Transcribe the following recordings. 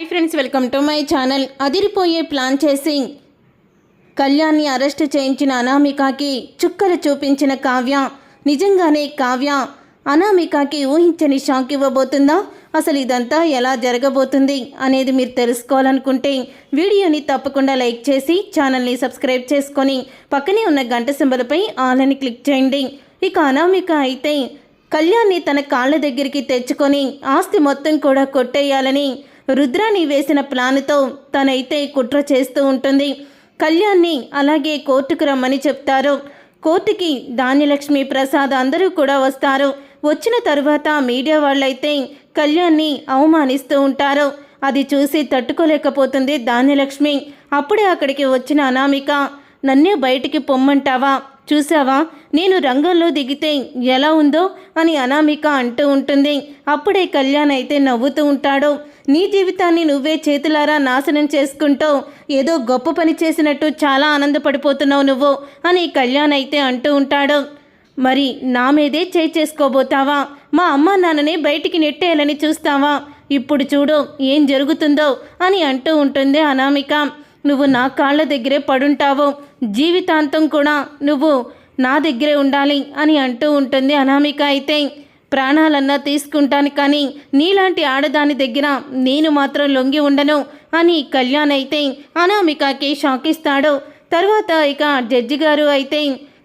Hi friends welcome to my channel అదిరిపోయే plan చేసి కళ్యాణ్ని అరెస్ట్ చేయించిన అనామికకి చుక్కలు చూపించిన కావ్య. నిజంగానే కావ్య అనామికకి ఊహించని షాక్ ఇవ్వబోతుందా? అసలు ఇదంతా ఎలా జరగబోతుంది అనేది మీరు తెలుసుకోవాలనుకుంటే వీడియోని తప్పకుండా లైక్ చేసి ఛానల్ని సబ్స్క్రైబ్ చేసుకొని పక్కనే ఉన్న గంట సింబలపై ఆల్ అని క్లిక్ చేయండి. ఇక అనామిక అయితే కళ్యాణ్ని తన కాళ్ళ దగ్గరికి తెచ్చుకొని ఆస్తి మొత్తం కూడా కొట్టేయాలని రుద్రాని వేసిన ప్లాన్తో తనైతే కుట్ర చేస్తూ ఉంటుంది. కళ్యాణ్ని అలాగే కోర్టుకు రమ్మని చెప్తారు. కోర్టుకి ధాన్యలక్ష్మి ప్రసాద్ అందరూ కూడా వస్తారు. వచ్చిన తరువాత మీడియా వాళ్ళైతే కళ్యాణ్ని అవమానిస్తూ ఉంటారు. అది చూసి తట్టుకోలేకపోతుంది ధాన్యలక్ష్మి. అప్పుడే అక్కడికి వచ్చిన అనామిక నన్నే బయటికి పొమ్మంటావా? చూసావా నేను రంగంలో దిగితే ఎలా ఉందో అని అనామిక అంటూ ఉంటుంది. అప్పుడే కళ్యాణ్ అయితే నవ్వుతూ ఉంటాడు. నీ జీవితాన్ని నువ్వే చేతులారా నాశనం చేసుకుంటూ ఏదో గొప్ప పని చేసినట్టు చాలా ఆనందపడిపోతున్నావు నువ్వు అని కళ్యాణ్ అయితే అంటూ ఉంటాడు. మరి నా మీదే చేయి చేసుకోబోతావా? మా అమ్మ నాన్నని బయటికి నెట్టేయాలని చూస్తావా? ఇప్పుడు చూడు ఏం జరుగుతుందో అని అంటూ ఉంటుంది అనామిక. నువ్వు నా కాళ్ళ దగ్గరే పడుంటావు. జీవితాంతం కూడా నువ్వు నా దగ్గరే ఉండాలి అని అంటూ ఉంటుంది అనామిక అయితే. ప్రాణాలన్నా తీసుకుంటాను కానీ నీలాంటి ఆడదాని దగ్గర నేను మాత్రం లొంగి ఉండను అని కళ్యాణ్ అయితే అనామికకి షాక్ ఇస్తాడు తర్వాత ఇక జడ్జి గారు అయితే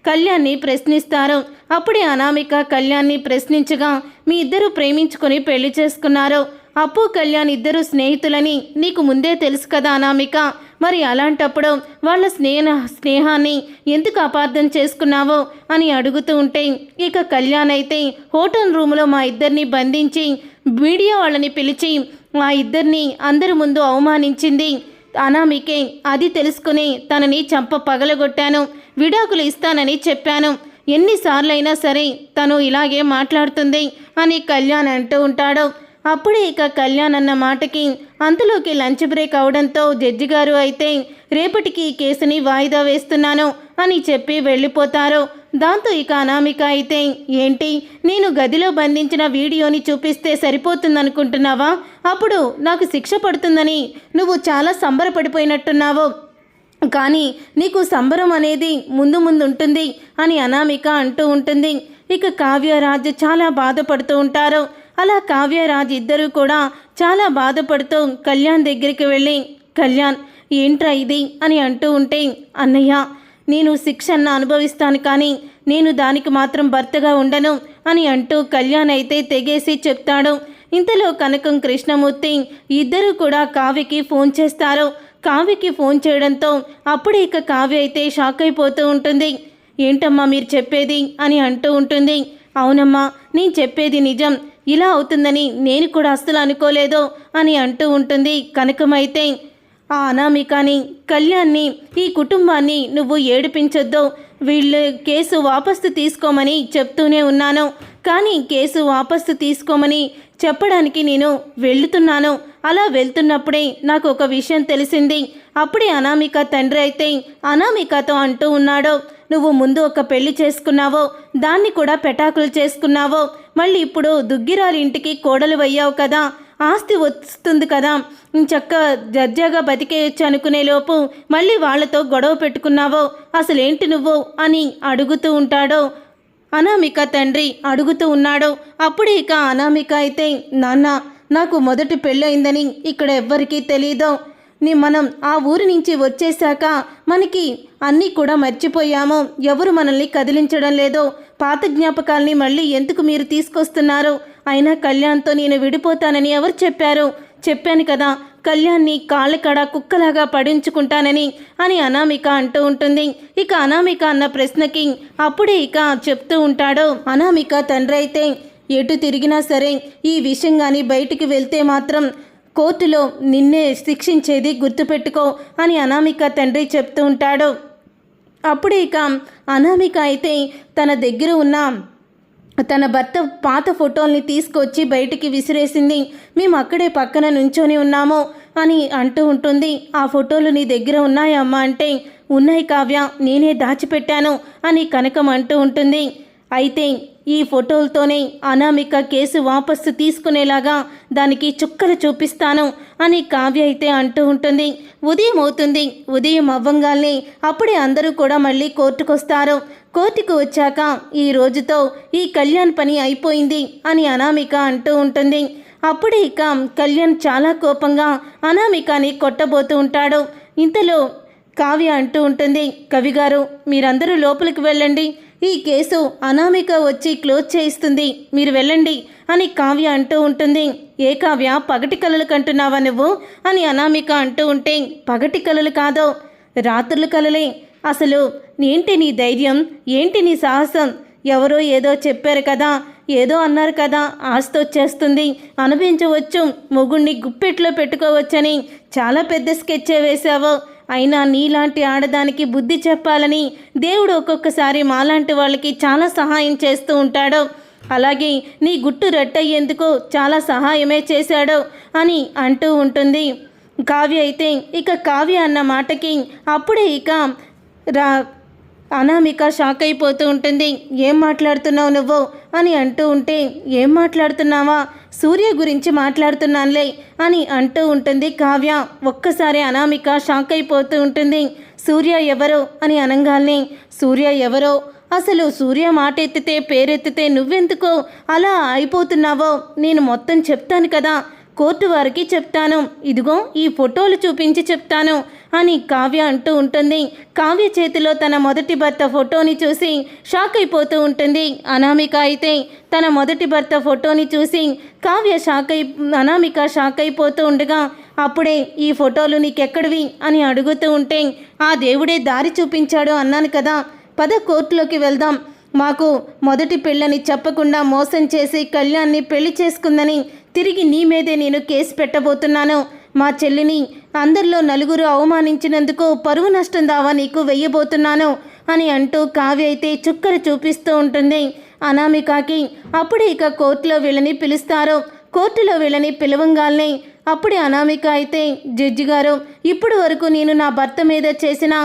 కళ్యాణ్ని ప్రశ్నిస్తారు. అప్పుడే అనామిక కళ్యాణ్ని ప్రశ్నించగా మీ ఇద్దరు ప్రేమించుకొని పెళ్ళి చేసుకున్నారు. అప్పు కళ్యాణ్ ఇద్దరు స్నేహితులని నీకు ముందే తెలుసు కదా అనామిక. మరి అలాంటప్పుడు వాళ్ళ స్నేహ స్నేహాన్ని ఎందుకు అపార్థం చేసుకున్నావో అని అడుగుతూ ఉంటే ఇక కళ్యాణ్ అయితే హోటల్ రూములో మా ఇద్దరిని బంధించి మీడియా వాళ్ళని పిలిచి మా ఇద్దరిని అందరి ముందు అవమానించింది. అనామికే అది తెలుసుకుని తనని చంప పగలగొట్టాను. విడాకులు ఇస్తానని చెప్పాను. ఎన్నిసార్లైనా సరే తను ఇలాగే మాట్లాడుతుంది అని కళ్యాణ్ అంటూ ఉంటాడు. అప్పుడే ఇక కళ్యాణ్ అన్న మాటకి అంతలోకి లంచ్ బ్రేక్ అవడంతో జడ్జి గారు అయితే రేపటికి ఈ కేసుని వాయిదా వేస్తున్నాను అని చెప్పి వెళ్ళిపోతారు. దాంతో ఇక అనామిక అయితే ఏంటి? నేను గదిలో బంధించిన వీడియోని చూపిస్తే సరిపోతుందనుకుంటున్నావా? అప్పుడు నాకు శిక్ష పడుతుందని నువ్వు చాలా సంబరపడిపోయినట్టున్నావు. కానీ నీకు సంబరం అనేది ముందు ముందు ఉంటుంది అని అనామిక అంటూ ఉంటుంది. ఇక కావ్యరాజు చాలా బాధపడుతూ ఉంటారు. అలా కావ్యరాజ్ ఇద్దరూ కూడా చాలా బాధపడుతూ కళ్యాణ్ దగ్గరికి వెళ్ళి కళ్యాణ్ ఏంట్రా ఇది? అని అంటూ ఉంటే అన్నయ్య నేను శిక్షన్న అనుభవిస్తాను కానీ నేను దానికి మాత్రం భర్తగా ఉండను అని అంటూ కళ్యాణ్ అయితే తెగేసి చెప్తాడు. ఇంతలో కనకం కృష్ణమూర్తి ఇద్దరు కూడా కావ్యకి ఫోన్ చేస్తారు. కావ్యకి ఫోన్ చేయడంతో అప్పుడే ఇక కావ్య అయితే షాక్ అయిపోతూ ఉంటుంది. ఏంటమ్మా మీరు చెప్పేది? అని అంటూ ఉంటుంది. అవునమ్మా నేను చెప్పేది నిజం. ఇలా అవుతుందని నేను కూడా అస్సలు అనుకోలేదు అని అంటూ ఉంటుంది కనకమైతే. ఆ అనామికని కళ్యాణ్ని ఈ కుటుంబాన్ని నువ్వు ఏడిపించొద్దు. వీళ్ళు కేసు వాపసు తీసుకోమని చెప్తూనే ఉన్నాను. కానీ కేసు వాపసు తీసుకోమని చెప్పడానికి నేను వెళ్తున్నాను. అలా వెళ్తున్నప్పుడే నాకు ఒక విషయం తెలిసింది. అప్పుడే అనామిక తండ్రి అయితే అనామికతో అంటూ ఉన్నాడు నువ్వు ముందు ఒక పెళ్ళి చేసుకున్నావో దాన్ని కూడా పెటాకులు చేసుకున్నావో. మళ్ళీ ఇప్పుడు దుగ్గిరాలి ఇంటికి కోడలు అయ్యావు కదా. ఆస్తి వస్తుంది కదా. చక్క జర్జాగా బతికేయచ్చు అనుకునేలోపు మళ్ళీ వాళ్ళతో గొడవ పెట్టుకున్నావో అసలేంటి నువ్వు అని అడుగుతూ ఉంటాడో. అనామిక తండ్రి అడుగుతూ ఉన్నాడు. అప్పుడు ఇక అనామిక అయితే నాన్న నాకు మొదటి పెళ్ళయిందని ఇక్కడ ఎవ్వరికీ తెలీదు. నీ మనం ఆ ఊరి నుంచి వచ్చేశాక మనకి అన్నీ కూడా మర్చిపోయాము. ఎవరు మనల్ని కదిలించడం లేదు. పాత జ్ఞాపకాల్ని మళ్ళీ ఎందుకు మీరు తీసుకొస్తున్నారు? అయినా కళ్యాణ్తో నేను విడిపోతానని ఎవరు చెప్పారు? చెప్పాను కదా కళ్యాణ్ని కాళ్ళకడ కుక్కలాగా పడించుకుంటానని అని అనామిక అంటూ ఉంటుంది. ఇక అనామిక అన్న ప్రశ్నకి అప్పుడే ఇక చెప్తూ ఉంటాడు. అనామిక తండ్రి అయితే ఎటు తిరిగినా సరే ఈ విషయం కానీ బయటికి వెళ్తే మాత్రం కోర్టులో నిన్నే శిక్షించేది గుర్తుపెట్టుకో అని అనామిక తండ్రి చెప్తూ ఉంటాడు. అప్పుడు ఇక అనామిక అయితే తన దగ్గర ఉన్న తన భర్త పాత ఫోటోల్ని తీసుకొచ్చి బయటికి విసిరేసింది. మేము అక్కడే పక్కన నుంచొని ఉన్నాము అని అంటూ ఉంటుంది. ఆ ఫోటోలు నీ దగ్గర ఉన్నాయమ్మా అంటే ఉన్నాయి కావ్య నేనే దాచిపెట్టాను అని కనకం అంటూ ఉంటుంది. అయితే ఈ ఫోటోలతోనే అనామిక కేసు వాపస్సు తీసుకునేలాగా దానికి చుక్కలు చూపిస్తాను అని కావ్య అయితే అంటూ ఉంటుంది. ఉదయం అవుతుంది. ఉదయం అవ్వంగాల్ని అప్పుడే అందరూ కూడా మళ్ళీ కోర్టుకొస్తారు. కోర్టుకు వచ్చాక ఈ రోజుతో ఈ కళ్యాణ్ పని అయిపోయింది అని అనామిక అంటూ ఉంటుంది. అప్పుడే ఇక కళ్యాణ్ చాలా కోపంగా అనామికని కొట్టబోతూ ఉంటాడు. ఇంతలో కావ్య అంటూ ఉంటుంది. కవిగారు మీరందరూ లోపలికి వెళ్ళండి. ఈ కేసు అనామిక వచ్చి క్లోజ్ చేయిస్తుంది. మీరు వెళ్ళండి అని కావ్య అంటూ ఉంటుంది. ఏ కావ్య పగటి కలలు కంటున్నావా నువ్వు? అని అనామిక అంటూ ఉంటే పగటి కలలు కాదో రాత్రులు కలలే. అసలు ఏంటి నీ ధైర్యం? ఏంటి నీ సాహసం? ఎవరో ఏదో చెప్పారు కదా ఏదో అన్నారు కదా ఆస్తి వచ్చేస్తుంది. అనుభవించవచ్చు మొగుణ్ణి గుప్పెట్లో పెట్టుకోవచ్చని చాలా పెద్ద స్కెచ్చే వేశావు. అయినా నీలాంటి ఆడదానికి బుద్ధి చెప్పాలని దేవుడు ఒక్కొక్కసారి మాలాంటి వాళ్ళకి చాలా సహాయం చేస్తూ ఉంటాడు. అలాగే నీ గుట్టు రట్టయ్యేందుకు చాలా సహాయమే చేశాడు అని అంటూ ఉంటుంది. కావ్య అయితే ఇక కావ్య అన్న మాటకి అప్పుడే ఇక రా అనామిక షాక్ అయిపోతూ ఉంటుంది. ఏం మాట్లాడుతున్నావు నువ్వు? అని అంటూ ఉంటే ఏం మాట్లాడుతున్నావా? సూర్య గురించి మాట్లాడుతున్నానులే అని అంటూ ఉంటుంది కావ్య. ఒక్కసారి అనామిక షాక్ అయిపోతూ ఉంటుంది. సూర్య ఎవరో? అని అనగాల్ని సూర్య ఎవరో? అసలు సూర్య మాట ఎత్తితే పేరెత్తితే నువ్వెందుకో అలా అయిపోతున్నావో? నేను మొత్తం చెప్తాను కదా. కోర్టు వారికి చెప్తాను. ఇదిగో ఈ ఫోటోలు చూపించి చెప్తాను అని కావ్య అంటూ ఉంటుంది. కావ్య చేతిలో తన మొదటి భర్త ఫోటోని చూసి షాక్ అయిపోతూ ఉంటుంది. అనామిక అయితే తన మొదటి భర్త ఫోటోని చూసి కావ్య షాక్ అయి అనామిక షాక్ అయిపోతూ ఉండగా అప్పుడే ఈ ఫోటోలు నీకెక్కడివి? అని అడుగుతూ ఉంటే ఆ దేవుడే దారి చూపించాడు అన్నాను కదా. పద కోర్టులోకి వెళ్దాం. మాకు మొదటి పెళ్ళని చెప్పకుండా మోసం చేసి కళ్యాణ్ని పెళ్ళి చేసుకుందని తిరిగి నీ మీదే నేను కేసు పెట్టబోతున్నాను. మా చెల్లిని అందరిలో నలుగురు అవమానించినందుకు పరువు నష్టం దావా నీకు వెయ్యబోతున్నాను అని అంటూ కావ్య అయితే చుక్కలు చూపిస్తూ ఉంటుంది. అనామికాకి అప్పుడే ఇక కోర్టులో వీళ్ళని పిలుస్తారు. కోర్టులో వీళ్ళని పిలవంగాల్నే అప్పుడే అనామిక అయితే జడ్జి గారు ఇప్పటి వరకు నేను నా భర్త మీద చేసిన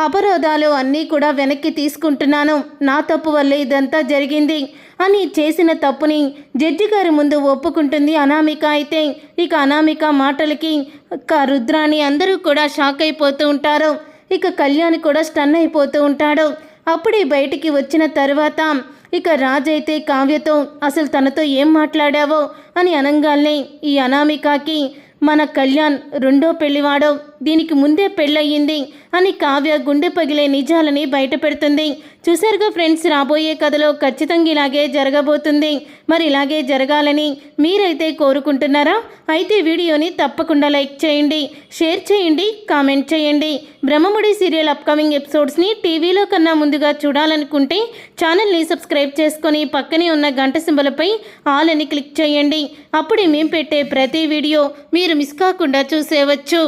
అపరాధాలు అన్నీ కూడా వెనక్కి తీసుకుంటున్నాను. నా తప్పు వల్లే ఇదంతా జరిగింది. అని చేసిన తప్పుని జడ్జి గారి ముందు ఒప్పుకుంటుంది అనామిక అయితే. ఇక అనామిక మాటలకి ఇక రుద్రాని అందరూ కూడా షాక్ అయిపోతూ ఉంటారు. ఇక కళ్యాణ్ కూడా స్టన్ అయిపోతూ ఉంటాడు. అప్పుడే బయటికి వచ్చిన తర్వాత ఇక రాజైతే కావ్యతో అసలు తనతో ఏం మాట్లాడావో? అని అనంగాల్నే ఈ అనామికకి మన కళ్యాణ్ రెండో పెళ్ళివాడో దీనికి ముందే పెళ్ళయింది అని కావ్య గుండె పగిలే నిజాలని బయటపెడుతుంది. చూశారుగా ఫ్రెండ్స్ రాబోయే కథలో ఖచ్చితంగా ఇలాగే జరగబోతుంది. మరి ఇలాగే జరగాలని మీరైతే కోరుకుంటున్నారా? అయితే వీడియోని తప్పకుండా లైక్ చేయండి షేర్ చేయండి కామెంట్ చేయండి. బ్రహ్మముడి సీరియల్ అప్కమింగ్ ఎపిసోడ్స్ని టీవీలో కన్నా ముందుగా చూడాలనుకుంటే ఛానల్ని సబ్స్క్రైబ్ చేసుకొని పక్కనే ఉన్న గంట సింబలపై ఆల్ అని క్లిక్ చేయండి. అప్పుడే మేము పెట్టే ప్రతి వీడియో మీరు మిస్ కాకుండా చూసేవచ్చు.